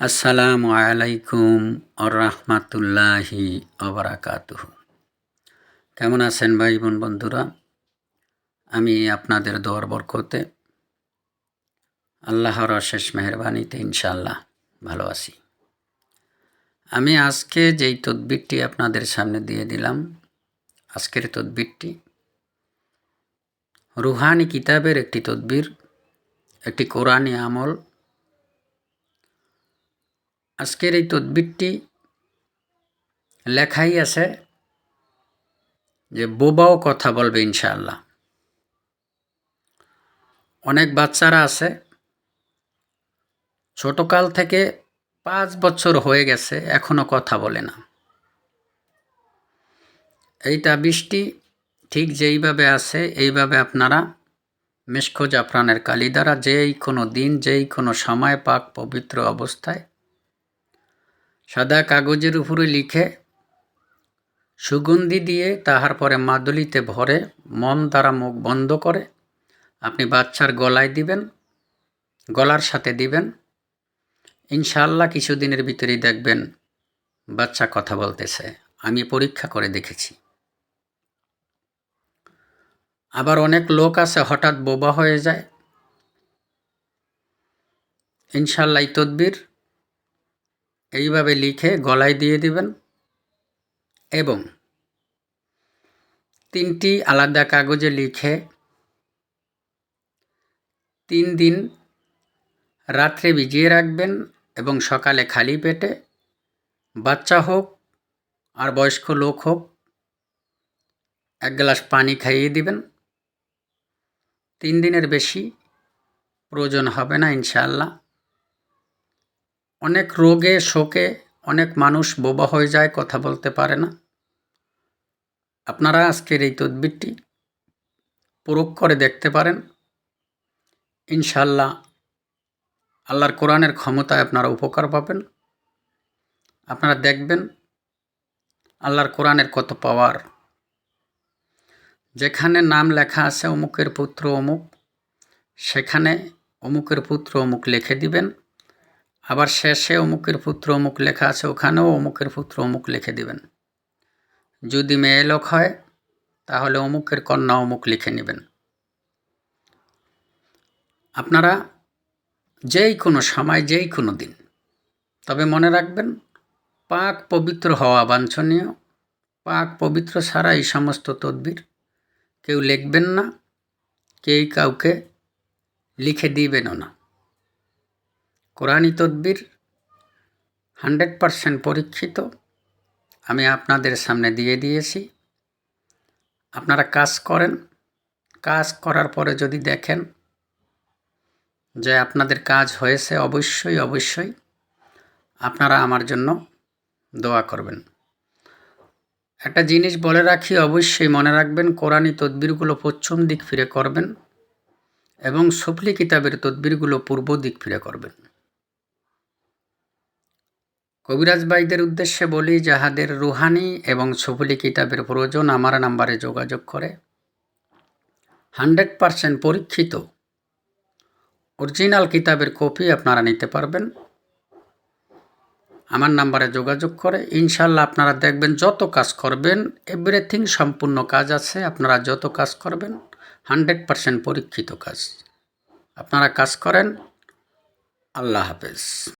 আসসালামু আলাইকুম আরহামাতুল্লাহি অবরাকাতুহ কেমন আছেন ভাই বোন বন্ধুরা? আমি আপনাদের দোয়ার বরকতে আল্লাহর অশেষ মেহরবানিতে ইনশাল্লাহ ভালো আছি। আমি আজকে যেই তদবিরটি আপনাদের সামনে দিয়ে দিলাম, আজকের তদবিরটি রুহানি কিতাবের একটি তদবির, একটি কোরআনী আমল আজকের এই তদবিরটি লেখাই আছে যে বোবাও কথা বলবে ইনশাআল্লাহ। অনেক বাচ্চারা আছে, ছোটকাল থেকে পাঁচ বছর হয়ে গেছে, এখনও কথা বলে না। এই তাবিজটি ঠিক যেইভাবে আছে, এইভাবে আপনারা মেশখো জাফরানের কালি দ্বারা যেই কোনো দিন, যেই কোনো সময় পাক পবিত্র অবস্থায় সাদা কাগজের উপরে লিখে সুগন্ধি দিয়ে তাহার পরে মাদুলিতে ভরে মন দ্বারা মুখ বন্ধ করে আপনি বাচ্চার গলায় দিবেন, গলার সাথে দিবেন। ইনশাল্লাহ কিছুদিনের ভিতরেই দেখবেন বাচ্চা কথা বলতেছে। আমি পরীক্ষা করে দেখেছি। আবার অনেক লোক আছে, হঠাৎ বোবা হয়ে যায়। ইনশাল্লাহ তদ্বির এইভাবে লিখে গলায় দিয়ে দিবেন এবং তিনটি আলাদা কাগজে লিখে তিন দিন রাত্রে ভিজিয়ে রাখবেন এবং সকালে খালি পেটে বাচ্চা হোক আর বয়স্ক লোক হোক এক গ্লাস পানি খাইয়ে দিবেন। তিন দিনের বেশি প্রয়োজন হবে না ইনশাআল্লাহ। অনেক রোগে, শোকে অনেক মানুষ বোবা হয়ে যায়, কথা বলতে পারে না। আপনারা আজকের এই তদবিরটি প্রয়োগ করে দেখতে পারেন। ইনশাল্লাহ আল্লাহর কোরআনের ক্ষমতায় আপনারা উপকার পাবেন। আপনারা দেখবেন আল্লাহর কোরআনের কত পাওয়ার। যেখানে নাম লেখা আছে অমুকের পুত্র অমুক, সেখানে অমুকের পুত্র অমুক লিখে দিবেন। আবার শেষে অমুকের পুত্র, অমুক লেখা আছে ওখানেও অমুকের পুত্র, অমুক লিখে দিবেন। যদি মেয়ে লোক হয়, তাহলে অমুকের কন্যা অমুক লিখে নেবেন। আপনারা যেই কোনো সময়, যেই কোনো দিন, তবে মনে রাখবেন, পাক পবিত্র হওয়া বাঞ্ছনীয়। পাক পবিত্র ছাড়া এই সমস্ত তদবির কেউ লিখবেন না, কেউ কাউকে লিখে দিবেনও না। কোরআনী তদ্বির, হান্ড্রেড পারসেন্ট পরীক্ষিত, আমি আপনাদের সামনে দিয়ে দিয়েছি। আপনারা কাজ করেন। কাজ করার পরে যদি দেখেন যে আপনাদের কাজ হয়েছে, অবশ্যই অবশ্যই আপনারা আমার জন্য দোয়া করবেন। একটা জিনিস বলে রাখি, অবশ্যই মনে রাখবেন কোরআনী তদবিরগুলো পশ্চিম দিক ফিরে করবেন এবং সফলি কিতাবের তদবিরগুলো পূর্ব দিক ফিরে করবেন। কবিরাজ ভাইদের উদ্দেশ্যে বলি, যাহাদের রুহানি এবং ছবলি কিতাবের প্রয়োজন আমার নাম্বারে যোগাযোগ করে। হান্ড্রেড পারসেন্ট পরীক্ষিত। অরিজিনাল কিতাবের কপি আপনারা নিতে পারবেন। আমার নাম্বারে যোগাযোগ করে। ইনশাল্লাহ আপনারা দেখবেন যত কাজ করবেন এভরিথিং সম্পূর্ণ কাজ আছে, আপনারা যত কাজ করবেন, হান্ড্রেড পারসেন্ট পরীক্ষিত কাজ। আপনারা কাজ করেন। আল্লাহ হাফেজ।